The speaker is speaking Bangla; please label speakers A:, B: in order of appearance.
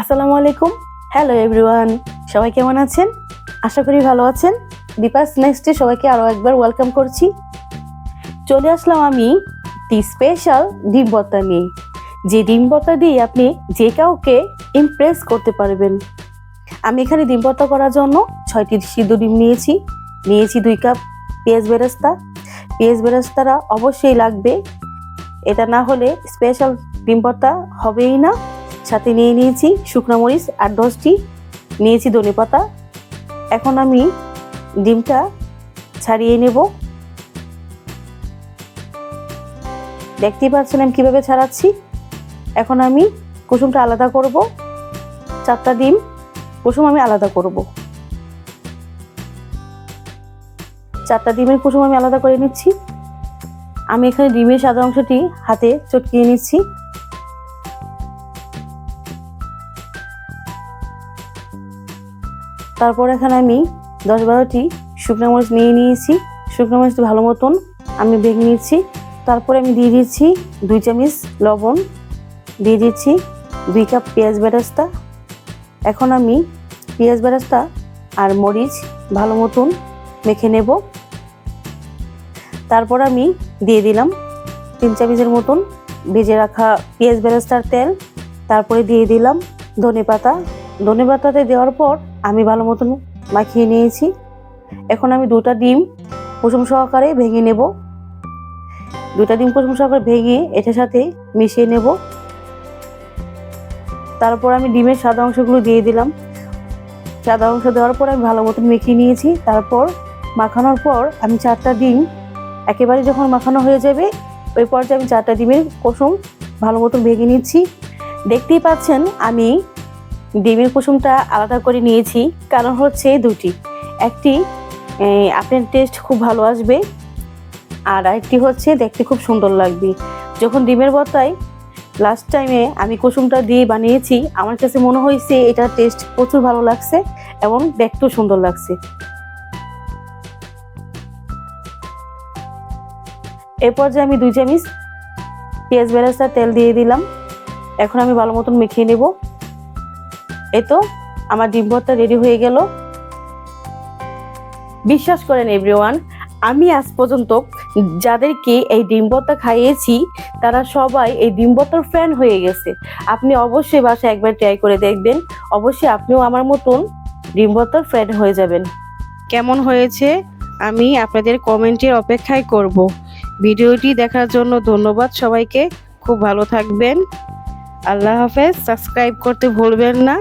A: আসসালামু আলাইকুম। হ্যালো এভরিওয়ান সবাই কেমন আছেন? আশা করি ভালো আছেন। দীপাস নেক্সটে সবাইকে আরও একবার ওয়েলকাম করছি। চলে আসলাম আমি দি স্পেশাল ডিম নিয়ে। যে ডিম দিয়ে আপনি যে কাউকে ইমপ্রেস করতে পারবেন। আমি এখানে ডিম করার জন্য ছয়টি সিদ্ধ ডিম নিয়েছি। নিয়েছি দুই কাপ পেঁয়াজ বেরেস্তা। পেঁয়াজ বেরেস্তারা অবশ্যই লাগবে। এটা না হলে স্পেশাল ডিম হবেই না। সাথে নিয়ে নিয়েছি শুকনো মরিচ আট দশটি নিয়েছি ধনে পাতা। এখন আমি ডিমটা ছাড়িয়ে নেব। দেখতেই পাচ্ছেন আমি কীভাবে ছাড়াচ্ছি। এখন আমি কুসুমটা আলাদা করব। চারটা ডিম, কুসুম আমি আলাদা করব। চারটা ডিমের কুসুম আমি আলাদা করে নিচ্ছি। আমি এখানে ডিমের সাদা অংশটি হাতে চটকিয়ে নিচ্ছি। তারপর এখানে আমি দশ বারোটি শুকনো মরিচ নিয়ে নিয়েছি। শুকনো মরিচটি ভালো মতন আমি ভেঙে নিয়েছি। তারপরে আমি দিয়ে দিচ্ছি দুই চামচ লবণ। দিয়ে দিচ্ছি দুই কাপ পেঁয়াজ বেরাস্তা। এখন আমি পেঁয়াজ বেরাস্তা আর মরিচ ভালো মতন মেখে নেব। তারপর আমি দিয়ে দিলাম তিন চামচের মতন ভেজে রাখা পেঁয়াজ বেরাস্তার তেল। তারপরে দিয়ে দিলাম ধনে পাতা। ধনে পাতাতে দেওয়ার পর আমি ভালো মতন মাখিয়ে নিয়েছি। এখন আমি দুটা ডিম কুসুম সহকারে ভেঙে নেব। দুটা ডিম কুসুম সহকারে ভেঙে এটার সাথে মিশিয়ে নেব। তারপর আমি ডিমের সাদা অংশগুলো দিয়ে দিলাম। সাদা অংশ দেওয়ার পর আমি ভালো মতন মেখে নিয়েছি। তারপর মাখানোর পর আমি চারটা ডিম একেবারে যখন মাখানো হয়ে যাবে, ওই পর্যায়ে আমি চারটা ডিমের কুসুম ভালো মতন ভেঙে নিচ্ছি। দেখতেই পাচ্ছেন আমি ডিমের কুসুমটা আলাদা করে নিয়েছি। কারণ হচ্ছে দুটি। একটি আপনার টেস্ট খুব ভালো আসবে। আর একটি হচ্ছে দেখতে খুব সুন্দর লাগবে। যখন ডিমের বতায় লাস্ট টাইমে আমি কুসুমটা দিয়ে বানিয়েছি, আমার কাছে মনে হয়েছে এটার টেস্ট প্রচুর ভালো লাগছে এবং দেখতেও সুন্দর লাগছে। এরপর যে আমি দুই চামচ পেঁয়াজ বেরেস্তা তেল দিয়ে দিলাম। এখন আমি ভালো মতন মেখিয়ে নেব। এই তো, আমার ডিম ভর্তা রেডি হয়ে গেল। বিশ্বাস করেন এভরিওয়ান আমি আজ পর্যন্ত যাদেরকে এই ডিম ভর্তা খাইয়েছি, তারা সবাই এই ডিম ভর্তার ফ্যান হয়ে গেছে। আপনি অবশ্যই বাসায় একবার ট্রাই করে দেখবেন। অবশ্যই আপনিও আমার মতন ডিম ভর্তার ফ্যান হয়ে যাবেন। কেমন হয়েছে? আমি আপনাদের কমেন্টের অপেক্ষায় করব। ভিডিওটি দেখার জন্য ধন্যবাদ সবাইকে। খুব ভালো থাকবেন। আল্লাহ হাফেজ সাবস্ক্রাইব করতে ভুলবেন না।